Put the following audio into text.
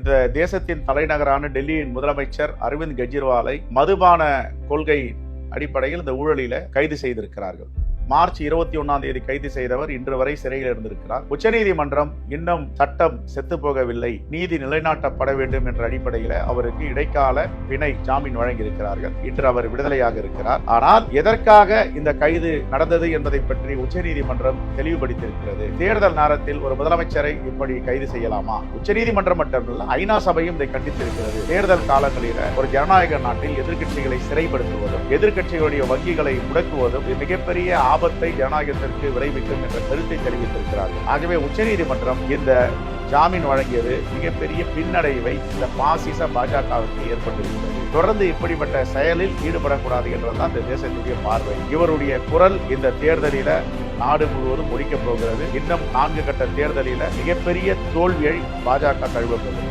இந்த தேசத்தின் தலைநகரான டெல்லியின் முதலமைச்சர் அரவிந்த் கெஜ்ரிவாலை மதுபான கொள்கை அடிப்படையில் இந்த ஊழலில கைது செய்திருக்கிறார்கள். மார்ச் இருபத்தி ஒன்னாம் தேதி கைது செய்தவர் இன்று வரை சிறையில் இருந்திருக்கிறார். உச்சநீதிமன்றம் இன்னும் சட்டம் செத்து போகவில்லை. நீதி நிலைநாட்டப்பட வேண்டும் என்ற அடிப்படையில் அவருக்கு இடைக்கால பிணை ஜாமீன் வழங்கியிருக்கிறார்கள். இன்று அவர் விடுதலையாக இருக்கிறார். ஆனால் எதற்காக இந்த கைது நடந்தது என்பதை பற்றி உச்சநீதிமன்றம் தெளிவுபடுத்தியிருக்கிறது. தேர்தல் நேரத்தில் ஒரு முதலமைச்சரை இப்படி கைது செய்யலாமா? உச்சநீதிமன்றம் மட்டுமல்ல ஐநா சபையும் இதை கண்டித்திருக்கிறது. தேர்தல் காலங்களில் ஒரு ஜனநாயக நாட்டில் எதிர்க்கட்சிகளை சிறைப்படுத்துவதும் எதிர்கட்சிகளுடைய வங்கிகளை முடக்குவதும் மிகப்பெரிய ஆபத்து ஜனநாயகத்திற்கு விளைவிக்கும் என்ற கருத்தை தெரிவித்திருக்கிறார்கள். ஆகவே உச்சநீதிமன்றம் இந்த ஜாமீன் வழங்கியது மிகப்பெரிய பின்னடைவை இந்த பாசிச பாஜகவுக்கு ஏற்பட்டிருக்கிறது. தொடர்ந்து இப்படிப்பட்ட செயலில் ஈடுபடக்கூடாது என்றுதான் இந்த தேசத்துடைய பார்வை. இவருடைய குரல் இந்த தேர்தலில நாடு முழுவதும் ஒழிக்கப் போகிறது. இன்னும் நான்கு கட்ட தேர்தலில மிகப்பெரிய தோல்வியை பாஜக தழுவப் போகிறது.